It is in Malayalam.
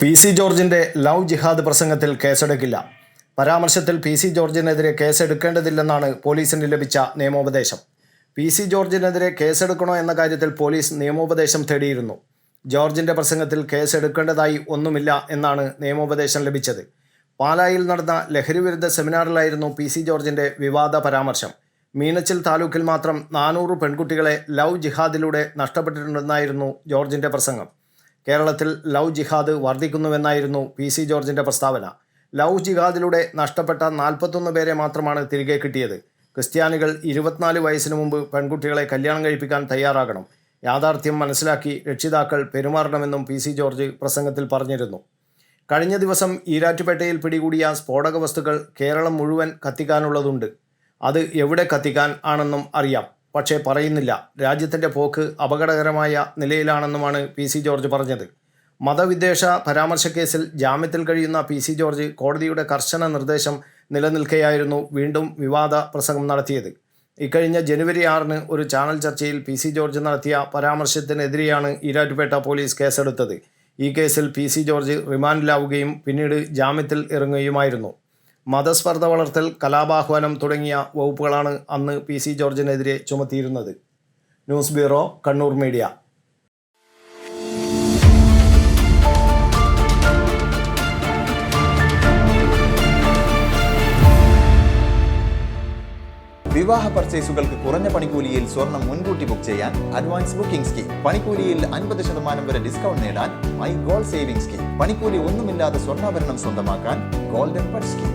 പി സി ജോർജിന്റെ ലവ് ജിഹാദ് പ്രസംഗത്തിൽ കേസെടുക്കില്ല. പരാമർശത്തിൽ പി സി ജോർജിനെതിരെ കേസെടുക്കേണ്ടതില്ലെന്നാണ് പോലീസിന് ലഭിച്ച നിയമോപദേശം. പി സി ജോർജിനെതിരെ കേസെടുക്കണോ എന്ന കാര്യത്തിൽ പോലീസ് നിയമോപദേശം തേടിയിരുന്നു. ജോർജിന്റെ പ്രസംഗത്തിൽ കേസെടുക്കേണ്ടതായി ഒന്നുമില്ല എന്നാണ് നിയമോപദേശം ലഭിച്ചത്. പാലായിൽ നടന്ന ലഹരിവിരുദ്ധ സെമിനാറിലായിരുന്നു പി സി ജോർജിന്റെ വിവാദ പരാമർശം. മീനച്ചിൽ താലൂക്കിൽ മാത്രം നാനൂറ് പെൺകുട്ടികളെ ലവ് ജിഹാദിലൂടെ നഷ്ടപ്പെട്ടിട്ടുണ്ടെന്നായിരുന്നു ജോർജിന്റെ പ്രസംഗം. കേരളത്തിൽ ലവ് ജിഹാദ് വർദ്ധിക്കുന്നുവെന്നായിരുന്നു പി സി ജോർജിന്റെ പ്രസ്താവന. ലവ് ജിഹാദിലൂടെ നഷ്ടപ്പെട്ട നാൽപ്പത്തൊന്ന് പേരെ മാത്രമാണ് തിരികെ കിട്ടിയത്. ക്രിസ്ത്യാനികൾ ഇരുപത്തിനാല് വയസ്സിന് മുമ്പ് പെൺകുട്ടികളെ കല്യാണം കഴിപ്പിക്കാൻ തയ്യാറാകണം. യാഥാർത്ഥ്യം മനസ്സിലാക്കി രക്ഷിതാക്കൾ പെരുമാറണമെന്നും പി സി ജോർജ് പ്രസംഗത്തിൽ പറഞ്ഞിരുന്നു. കഴിഞ്ഞ ദിവസം ഈരാറ്റുപേട്ടയിൽ പിടികൂടിയ സ്ഫോടക വസ്തുക്കൾ കേരളം മുഴുവൻ കത്തിക്കാനുള്ളതുണ്ട്. അത് എവിടെ കത്തിക്കാൻ ആണെന്നും അറിയാം. പക്ഷേ പറയുന്നില്ല. രാജ്യത്തിന്റെ പോക്ക് അപകടകരമായ നിലയിലാണെന്നുമാണ് പി സി ജോർജ് പറഞ്ഞത്. മതവിദ്വേഷ പരാമർശക്കേസിൽ ജാമ്യത്തിൽ കഴിയുന്ന പി സി ജോർജ് കോടതിയുടെ കർശന നിർദ്ദേശം നിലനിൽക്കെയായിരുന്നു വീണ്ടും വിവാദ പ്രസംഗം നടത്തിയത്. ഇക്കഴിഞ്ഞ ജനുവരി ആറിന് ഒരു ചാനൽ ചർച്ചയിൽ പി സി ജോർജ് നടത്തിയ പരാമർശത്തിനെതിരെയാണ് ഈരാറ്റുപേട്ട പോലീസ് കേസെടുത്തത്. ഈ കേസിൽ പി സി ജോർജ് റിമാൻഡിലാവുകയും പിന്നീട് ജാമ്യത്തിൽ ഇറങ്ങുകയുമായിരുന്നു. മതസ്പർദ്ധ വളർത്തൽ കലാപാഹ്വാനം തുടങ്ങിയ വകുപ്പുകളാണ് അന്ന് പി സി ജോർജിനെതിരെ ചുമത്തിയിരുന്നത്. News bureau Kannur media. വിവാഹ പർച്ചേസുകൾക്ക് കുറഞ്ഞ പണിക്കൂലിയിൽ സ്വർണം മുൻകൂട്ടി ബുക്ക് ചെയ്യാൻ അഡ്വാൻസ് ബുക്കിംഗ് സ്കീം പണിക്കൂലിയിൽ അൻപത് ശതമാനം വരെ ഡിസ്കൗണ്ട് നേടാൻ മൈ ഗോൾഡ് സേവിംഗ് സ്കീം പണിക്കൂലി ഒന്നുമില്ലാതെ സ്വർണാഭരണം സ്വന്തമാക്കാൻ ഗോൾഡൻ ബഡ് സ്കീം